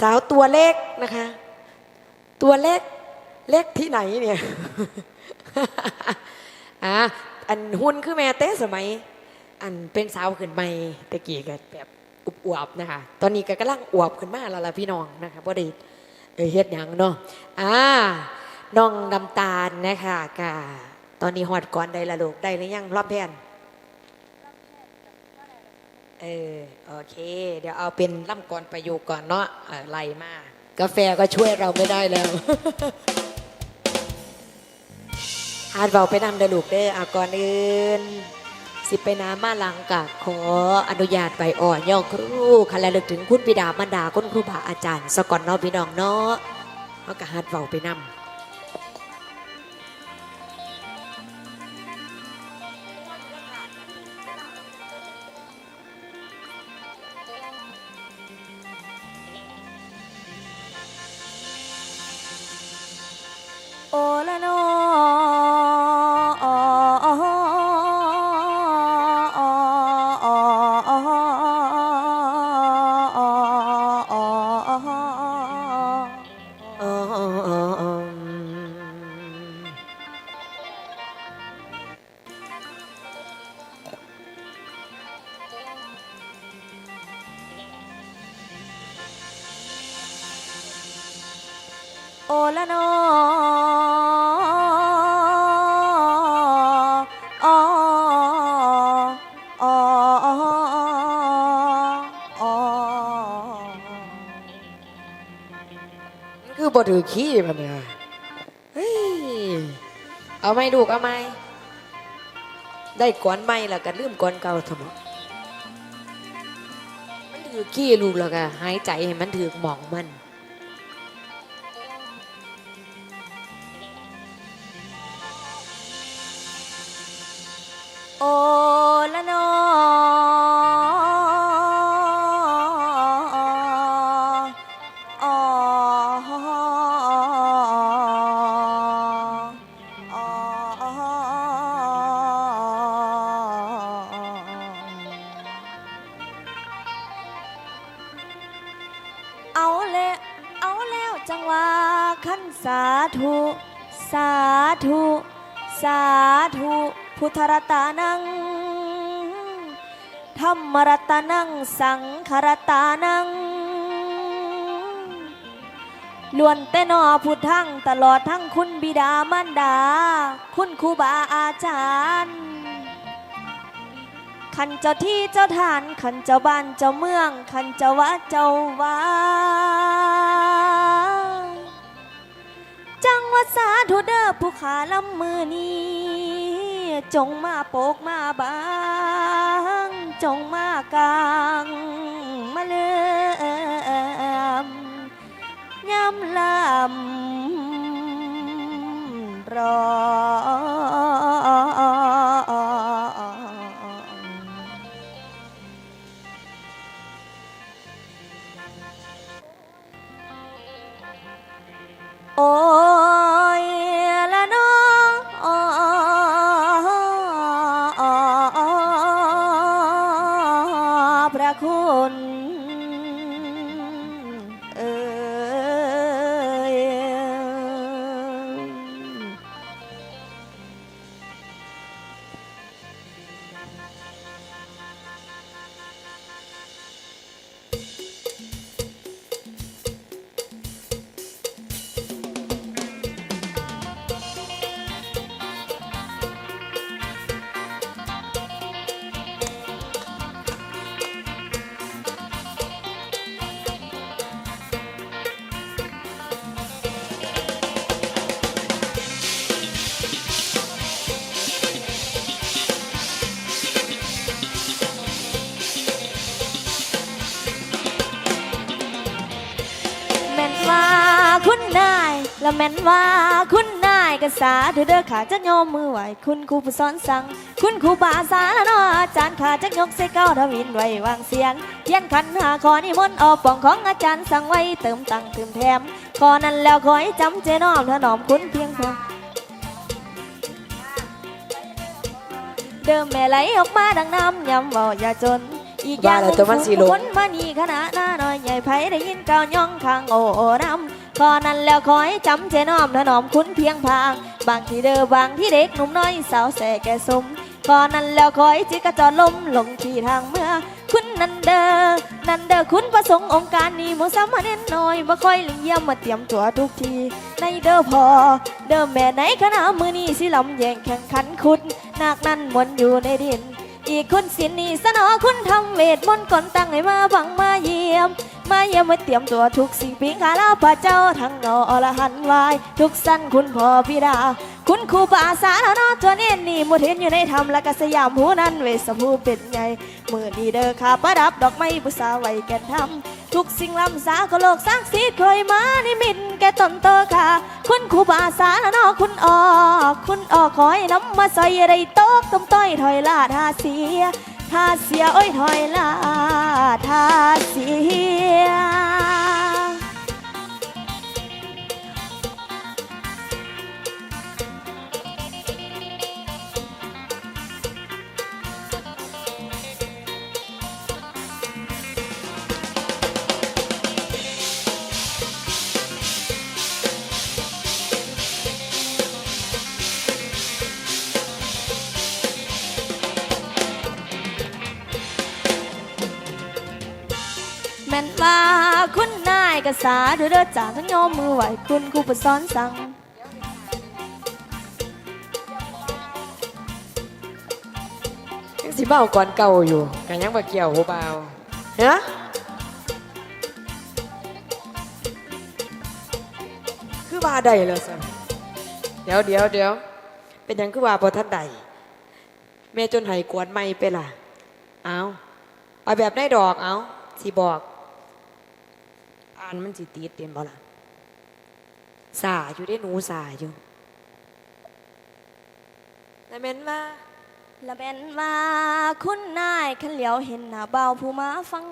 สาวตัวเล็กนะคะ ตัวเล็กเล็กที่ไหนเนี่ยอะอันหุ่นคือแม่เต้สมัย อันเป็นสาวขึ้นใหม่ตะกี้ก็แบบอุบอวบนะคะ ตอนนี้ก็กำลังอวบขึ้นมาแล้วล่ะพี่น้องนะคะบ่ได้เอ่ยเฮ็ดหยังเนาะอ่าน้องน้ำตาลนะคะก็ตอนนี้ฮอดก่อนได้ละลูกได้หรือยังรอบแพน เออโอเค เดี๋ยวเอาเป็นล่ำก่อนประยคก่อนเนาะเออไล่มากาแฟก็ช่วยเราไม่ได้แล้วอาดเบาไปนำเดลูกเด้ออาก่อนอื่น สิไปน้ำมาหลังกะขออนุญาตไปอ่อนย่อครูคันและลึกถึงคุณบิดามารดาคุณครูบาอาจารย์สก่อนเนาะพี่น้องเนาะเอากะฮัดเบาไปนำ นอคือบถือขี้มันเนี่ยเฮ้ย เอาไม่ดูกเอาไหมได้ก้อนไหม่แล้วก็ลืมก้อนเก่าทำไมมันถือขี้ลูกแล้วก็หายใจให้มันถือหมองมัน ละนอเอาแล้วเอาแล้วจังหวะขั้นสาธุ สาธุ สาธุ พุทธรัตานัง ธรรมรัตานัง สังขรตานังล้วนแต่นอพุทธังตลอดทั้งคุณบิดามารดา คุณครูบาอาจารย์ ขันเจ้าที่เจ้าทาน ขันเจ้าบ้านเจ้าเมือง ขันเจ้าวัดเจ้าวาจังว่าสาธุเด้อผู้ขาลำมือนี้ จงมาโปกมาบางจงมากลางมาเลื่อมย้ำลำรอโอ้ นายและแม่นว่าคุณนายกษาเธอเด้อขาจักโยมมือไหวคุณครูผู้สอนสั่งคุณครูบาสาละเนออาจารย์ขาจักยกใส่เก้าทวินไว้วางเสียงเย็นขันหาขอนิมนต์ออกป่องของอาจารย์สั่งไว้เติมตังเติมแถมขอนั้นแล้วขอให้จำเจน้อมถนอมคุณเพียงพอเดิมแม่ไหลออกมาดังน้ำยำเบาอย่าจนอีกอย่างหว่าแล้วแต่มันสิลงคนมานี่ขนาดหน้าน้อยใหญ่ไผได้ยินก้าวย่องข้างโอ้น้ำ ขอนนั้นแล้วขอให้จำใจน้อมถนอมคุณเพียงพาง บางทีเด้อบางที่เด็กหนุ่มน้อยสาวแสแก่สมขอนนั้นแล้วขอให้จิกระจรลมลงที่ทางเมื่อ คุณนันเดอนันเดอคุณประสงค์องค์การนี้มูสามเณรน้อยมาคอยเลี้ยมมาเตรียมตัวทุกที ในเด้อพอ เด้อแม่ไหนคณะมือนี้สิลำแย่งแข่งขันคุณนาคนั้นมวนอยู่ในดิน อีกคุณสินนี่สนอคุณทำเวทมนต์ก่อนตั้งให้มาบังมาเยี่ยม มาเยี่ยมมาเตรียมตัวทุกสิ่งปิงคาลาพระเจ้าทั้งนออรหันต์วาย ทุกสั้นคุณพ่อพิดา คุณครูปาสาแล้วนอตัวเน้นนี่มุดเห็นอยู่ในธรรมและกสยามหูนั้นเวสภูเป็นไงมือดีเด้อขาประดับดอกไม้บุษาไว้แก่นทำทุกสิ่งล้ำสาก็โลกสร้างสีเคยมานิมิตแก่ตนเตอค่ะ คุณครูปาสาแล้วนอคุณออกคุณออกคอยน้ำมาใส่ไรโต๊ะต้มต้อยถอยลาดหาเสียท่าเสียโอ้ยถอยลา ทาเสีย ม่นว่าคุณนายกษาเด้อเด้อจ่าทั้งโยมมือไหวคุณครูผู้สอนสั่งยังสิเบาก่อนเก่าอยู่กันยังบ่เกี่ยวหูเบาเนาะคือว่าใดเลยสิเดี๋ยวเดี๋ยวเดี๋ยวเป็นหยังคือว่าบ่ทันใดแม่จนไห้กวนไม่ไปล่ะ เอาเอาแบบได้ดอกเอาสิบอก อ่านมันสิติดเต็มบ่ล่ะสาอยู่ได้หนูสาอยู่แต่แม่นว่าละแม่นว่าคุณนายขันเหลียวเห็นหน้าเบาผู้มาฟัง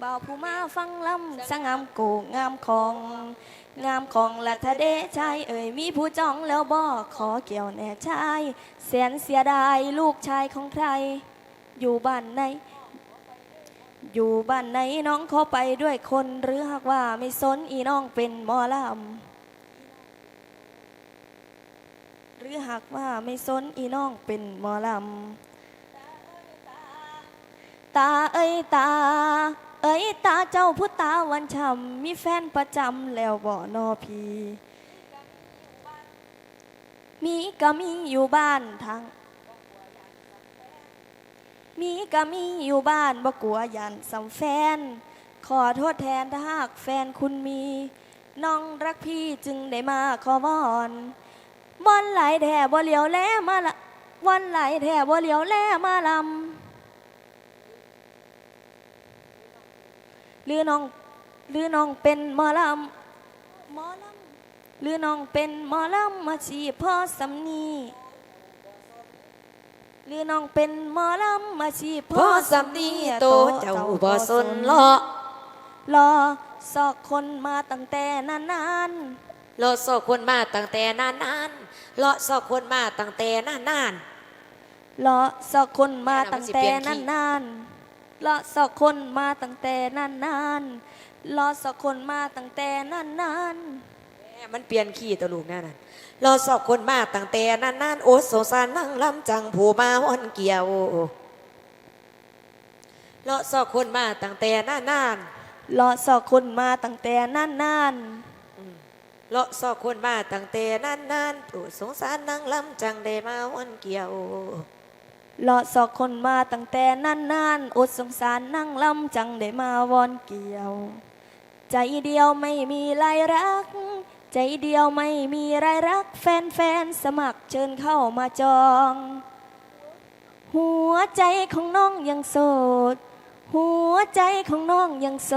เบาผู้มาฟังลำสงามโกงามของ งามของละทะเดชายเอ่ยมีผู้จ้องแล้วบ่ขอเกี่ยวแน่ชายแสนเสียดายลูกชายของใคร อยู่บ้านไหน อยู่บ้านไหนน้องเขอไปด้วยคนหรือหากว่าไม่สนอีน้องเป็นหมอลำหรือหากว่าไม่สนอีน้องเป็นหมอลำตาเอ้ยตา เอ้ยตาเจ้าผู้ตาวันช่ำมีแฟนประจำแล้วบ่นอพีมีก็มีอยู่บ้านทาง มีก็มีอยู่บ้านบ่กลัวยันสำแฟน ขอโทษแทนถ้าหากแฟนคุณมี น้องรักพี่จึงได้มาขอวอนวอนไหลแท่บ่เหลียวแลมาละวอนไหลแท่บ่เหลียวแลมาลำหรือน้องหรือน้องเป็นหมอลำหมอลำหรือน้องเป็นหมอลำมาชีพพ่อสำนี หรือน้องเป็นหมอลำอาชีพพ่อสำนีโตเจ้าบ่สนเลาะรอสอกคนมาตั้งแต่นานเลาะสอกคนมาตั้งแต่นานนานๆเลาะสอกคนมาตั้งแต่นานนานๆรอสอกคนมาตั้งแต่แม่น่ะมันสิเปลี่ยนขี้นานๆรอสอกคนมาตั้งแต่นานๆรอสอกคนมาตั้งแต่นานๆแม่มันเปลี่ยนขี้ตัวลูกแน่นั่นเลาะสอกคนมาตั้งแต่นานนานๆโอ้สงสารนั่งลำจังผู้มาอ่อนเกี่ยวเลาะสอกคนมาตั้งแต่นานนานๆรอสอกคนมาตั้งแต่นานๆเลาะสอกคนมาตั้งแต่นานนานๆโอ้สงสารนั่งลำจังได้มาอ่อนเกี่ยวๆรอสอกคนมาตั้งแต่นานๆอดสงสารนั่งลำจังได้มาวอนเกี่ยว ใจเดียวไม่มีรายรัก ใจเดียวไม่มีรายรักแฟนๆ สมัครเชิญเข้ามาจอง หัวใจของน้องยังโสด หัวใจของน้องยังโส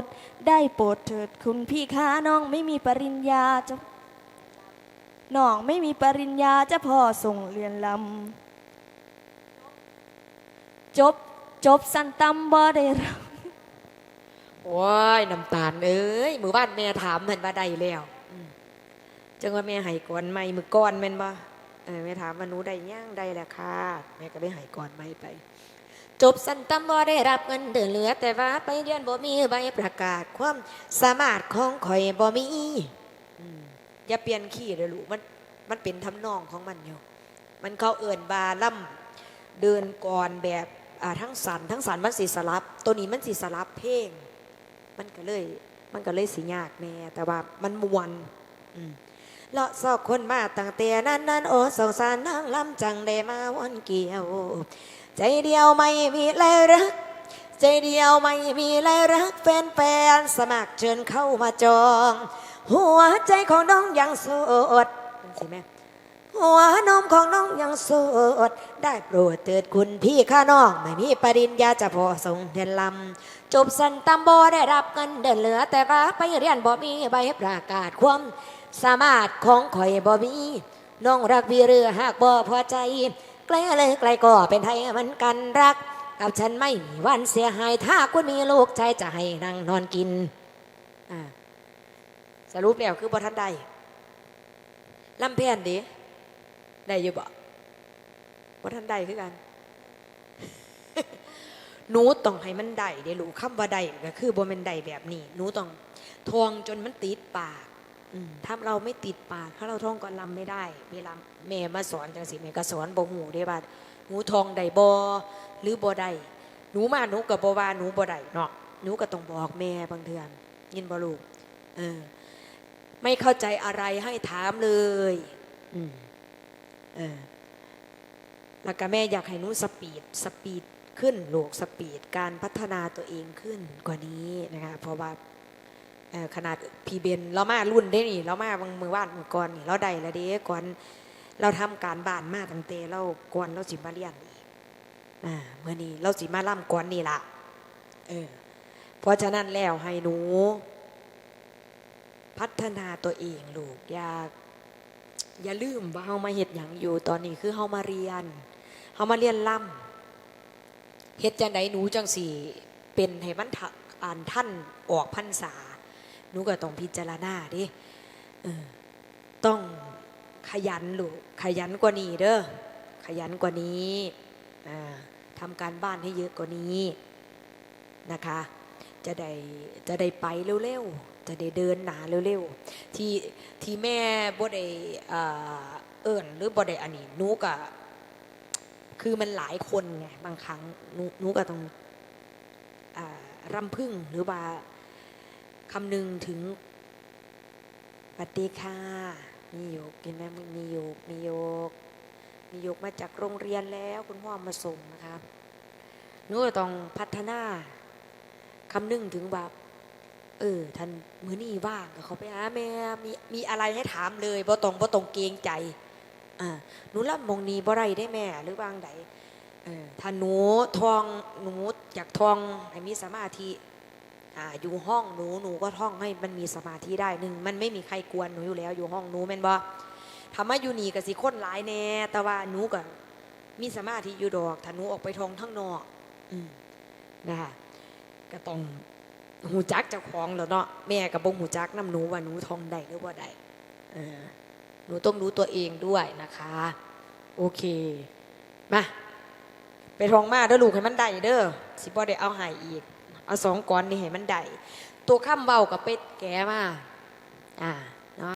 ด ได้โปรดเถิดคุณพี่ค้าน้องไม่มีปริญญาจะน้องไม่มีปริญญาจะพ่อส่งเรียนลำจบจบสันตำบ่ได้รับ โอ้ยน้ำตาลเอ้ยมือบ้านแม่ถามเห็นว่าได้แล้ว จังว่าแม่ให้ก่อนไหมมือก่อนแม่นบ่เออแม่ถามว่าหนูได้ย่างได้แหละค่ะแม่ก็ได้ให้ก่อนไหมไป จบสันตำบ่ได้รับเงินเดือนเหลือ แต่ว่าไปเรียนบ่มีใบประกาศ ความสามารถของข่อยบ่มีอย่าเปลี่ยนขี้เลยลูกมันมันเป็นทำนองของมันอยู่ มันเขาเอิ่นบาล่ำเดินก่อนแบบทั้งสันทั้งสันมันสีสลับ ตัวนี้มันสีสลับเพลง มันก็เลย มันก็เลยสียากแน่แต่ว่ามันมวนอืม เลาะซอกคนมาตั้งแต่นั้นนั้นโอ้สงสารนางลำจังได้มาวนเกี่ยว ใจเดียวไม่มีเลยรัก ใจเดียวไม่มีเลยรักแฟนๆสมัครเชิญเข้ามาจอง หัวใจของน้องยังโสดใช่ไหม หัวนมของน้องยังโสด ได้โปรดเถิดคุณพี่ข้าน้อง ไม่มีปริญญาจะพอส่งเทนลำจบสันตำบอได้รับเงินเดือนเหลือ แต่ว่าไปเรียนบ่มีใบประกาศความ สามารถของข่อยบ่มีน้องรักพี่เรือหากบ่พอใจไกลเลยไกลก็เป็นไทยเหมือนกันรัก กับฉันไม่มีวันเสียหายถ้าคุณมีลูกใจจะให้นั่งนอนกินอ่าสรุปแล้วคือบ่ทันได้ลำเพียนดิ ได้อยู่บ่ว่าท่านได้คือกัน หนูต้องให้มันได้เดี๋ยวรู้คำว่าได้ก็คือบ่แม่นได้แบบนี้ หนูต้องทองจนมันติดปากอืมถ้าเราไม่ติดปาก ถ้าเราท่องก่อนลำไม่ได้ เวลาแม่มาสอนจังสิแม่ก็สอนบ่หูได้ว่าหนูทองได้บ่หรือบ่ได้หนูมาหนูก็บ่ว่าหนูบ่ได้เนาะหนูก็ต้องบอกแม่บางเทื่อยินบ่ลูกเออ ไม่เข้าใจอะไรให้ถามเลย อืมเออ แล้วก็แม่อยากให้หนุสปีดสปีดขึ้นลูกสปีดการพัฒนาตัวเองขึ้นกว่านี้นะคะเพราะว่าขนาดพีเบนเรามารุ่นได้นี่เรามาบางมือวาดมือก่อนนี่เราได้แล้วเด้ก่อนเราทำการบ้านมาตั้งแต่เราก่อนเราสิมาเรียนนี่เมื่อนี้เราสิมาล่ำก่อนนี่ละเออเพราะฉะนั้นแล้วให้หนู พัฒนาตัวเองลูกอยาก อย่าลืมว่าเฮามาเฮ็ดหยังอยู่ตอนนี้คือเฮามาเรียนเฮามาเรียนล่ำเฮ็ดจังไดหนูจังสี่เป็นให้มันอ่านท่านออกพรรษาหนูก็ต้องพิจารณาดิออต้องขยันลูกขยันกว่านี้เด้อขยันกว่านี้อ่าทำการบ้านให้เยอะกว่านี้นะคะ จะได้จะได้ไปเร็วๆ จะได้เดินหนาเร็วๆ ที่ที่แม่บ่ได้อ่าเอิญหรือบ่ได้อันนี้นูก็คือมันหลายคนไงบางครั้งนูนูก็ต้องอรำพึ่งหรือว่าคำนึงถึงปฏิค่ะมีโยกกินไหมมีโยกมีโยกมีโยกมาจากโรงเรียนแล้วคุณพ่อมาส่งนะครับนูก็ต้องพัฒนาคำนึงถึงแบบ เออท่านมือนี่ว่างก็เขาไปหาแม่มีมีอะไรให้ถามเลยบ่ตรงบ่ตรงเกรงใจอ่าหนูรับมองนีบ่ไรได้แม่หรือบางใดเออถ้าหนูทองหนูอยากทองให้มีสมาธิอ่าอยู่ห้องหนูหนูก็ท่องให้มันมีสมาธิได้หนึ่งมันไม่มีใครกวนหนูอยู่แล้ว อยู่ห้องหนูแม่นบ่ทำมาอยู่นี่ก็สิคนหลายแน่แต่ว่าหนูก็มีสมาธิอยู่ดอกถ้าหนูออกไปท่องทั้งนอก อืมนะคะก็ต้อง หูจักเจ้าของแล้วเนาะแม่กับบ่หูจักน้ำหนูว่าหนูทองได้หรือว่าได้หนูต้องรู้ตัวเองด้วยนะคะ โอเคมาไปทองมาเด้อลูกให้มันได้เด้อสิบ่ได้เอาหายอีก เอาสองก้อนนี่ให้มันได้ตัวข้ามเบากับเป็ดแกมาอ่า